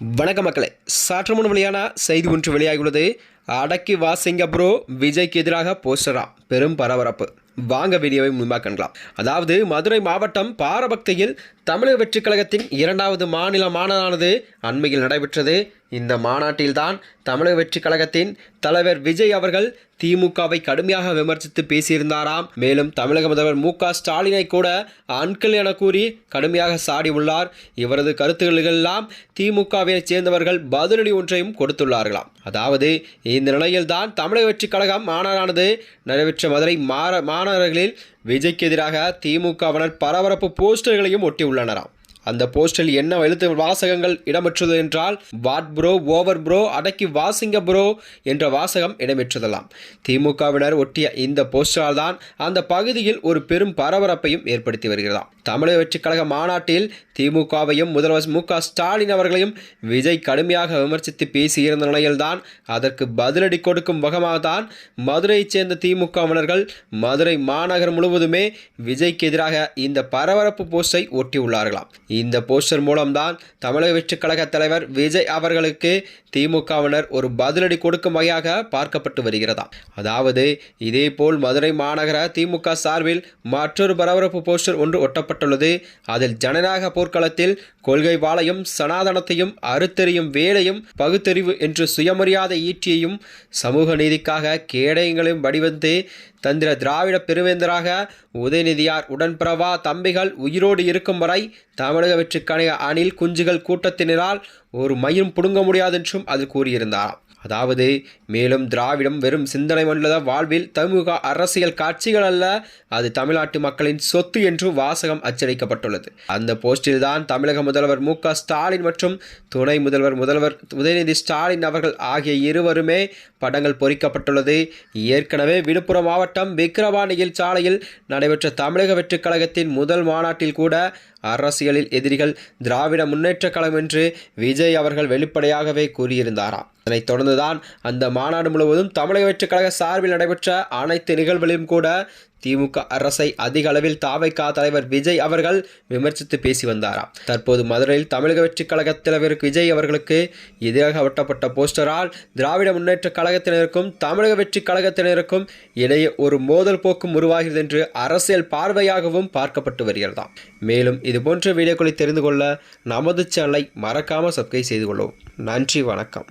வணக்க மக்களே சற்று முன் வெளியான செய்தி ஒன்று வெளியாகியுள்ளது. அடக்கி வாசிங்க ப்ரோ விஜய்க்கு எதிராக போஸ்டரா? பெரும் பரபரப்பு. வாங்க வீடியோவை முன்பாக கண்டலாம் அதாவது மதுரை மாவட்டம் பாரபக்தியில் தமிழக வெற்றிக் கழகத்தின் இரண்டாவது மாநில மாநாடானது அண்மையில் நடைபெற்றது. இந்த மாநாட்டில்தான் தமிழக வெற்றி கழகத்தின் தலைவர் விஜய் அவர்கள் திமுகவை கடுமையாக விமர்சித்து பேசியிருந்தாராம். மேலும் தமிழக முதல்வர் மு க ஸ்டாலினை கூட அன்கிள் என கூறி கடுமையாக சாடி உள்ளார். இவரது கருத்துக்களெல்லாம் திமுகவை சேர்ந்தவர்கள் பதிலடி ஒன்றையும் கொடுத்துள்ளார்களாம். அதாவது இந்த நிலையில்தான் தமிழக வெற்றி கழகம் மாநாடானது நடைபெற்ற மதுரை மாற மாநகர்களில் விஜய்க்கு எதிராக திமுகவினர் பரபரப்பு போஸ்டர்களையும் ஒட்டியுள்ளனராம் அந்த போஸ்டரில் என்ன எழுத்து வாசகங்கள் இடம்பெற்றது என்றால் வாட் ப்ரோ ஓவர் ப்ரோ அடக்கி வாசிங்க ப்ரோ என்ற வாசகம் இடம்பெற்றதெல்லாம். திமுகவினர் ஒட்டிய இந்த போஸ்டரால் தான் அந்த பகுதியில் ஒரு பெரும் பரபரப்பையும் ஏற்படுத்தி வருகிறதாம். தமிழக வெற்றிக் கழக மாநாட்டில் திமுகவையும் முதல்வர் மு க ஸ்டாலின் அவர்களையும் விஜய் கடுமையாக விமர்சித்து பேசியிருந்த நிலையில்தான் அதற்கு பதிலடி கொடுக்கும் முகமாக தான் மதுரையைச் சேர்ந்த திமுகவினர்கள் மதுரை மாநகர் முழுவதுமே விஜய்க்கு எதிராக இந்த பரபரப்பு போஸ்டை ஒட்டியுள்ளார்களாம். இந்த போஸ்டர் மூலம்தான் தமிழக வெற்றிக் கழக தலைவர் விஜய் அவர்களுக்கு திமுகவினர் ஒரு பதிலடி கொடுக்கும் வகையாக பார்க்கப்பட்டு வருகிறதா அதாவது இதேபோல் மதுரை மாநகர திமுக சார்பில் மற்றொரு பரபரப்பு போஸ்டர் ஒன்று ஒட்டப்பட்டுள்ளது அதில் ஜனநாயக போர்க்களத்தில் கொள்கை வாளையும் சனாதனத்தையும் அறுத்தெறியும் வேலையும் பகுத்தறிவு என்று சுயமரியாதை ஈட்டியையும் சமூக நீதிக்காக கேடயங்களையும் வடிவந்து தந்திர திராவிட பெருவேந்தராக உதயநிதியார் உடன்பிறவா தம்பிகள் உயிரோடு இருக்கும் வரை தமிழக வெற்றிக்கணைய அணில் குஞ்சுகள் கூட்டத்தினரால் ஒரு மையம் புடுங்க முடியாதென்றும் அது கூறியிருந்தாராம். அதாவது மேலும் திராவிடம் வெறும் சிந்தனை மண்டல வாழ்வில் தமிழக அரசியல் காட்சிகள் அல்ல அது தமிழ்நாட்டு மக்களின் சொத்து என்று வாசகம் அச்சடிக்கப்பட்டுள்ளது. அந்த போஸ்டில் தான் தமிழக முதல்வர் மு க ஸ்டாலின் மற்றும் துணை முதல்வர் முதல்வர் உதயநிதி ஸ்டாலின் அவர்கள் ஆகிய இருவருமே படங்கள் பொறிக்கப்பட்டுள்ளது. ஏற்கனவே விழுப்புரம் மாவட்டம் விக்கிரவாணியில் சாலையில் நடைபெற்ற தமிழக வெற்றிக் கழகத்தின் முதல் மாநாட்டில் கூட அரசியலில் எதிரிகள் திராவிட முன்னேற்ற கழகம் என்று விஜய் அவர்கள் வெளிப்படையாகவே கூறியிருந்தாராம். அதனைத் தொடர்ந்துதான் அந்த மாநாடு முழுவதும் தமிழக வெற்றிக் கழக சார்பில் நடைபெற்ற அனைத்து நிகழ்வுகளிலும் கூட திமுக அரசை அதிக அளவில் தாவைக்கா தலைவர் விஜய் அவர்கள் விமர்சித்து பேசி வந்தாராம். தற்போது மதுரையில் தமிழக வெற்றிக் கழக தலைவர் விஜய் அவர்களுக்கு எதிராக ஒட்டப்பட்ட போஸ்டரால் திராவிட முன்னேற்ற கழகத்தினருக்கும் தமிழக வெற்றிக் கழகத்தினருக்கும் இடையே ஒரு மோதல் போக்கும் உருவாகிறது என்று அரசியல் பார்வையாகவும் பார்க்கப்பட்டு வருகிறதாம். மேலும் இதுபோன்ற வீடியோக்களை தெரிந்து கொள்ள நமது சேனலை மறக்காமல் சப்ஸ்கிரைப் செய்து கொள்ளவும். நன்றி வணக்கம்.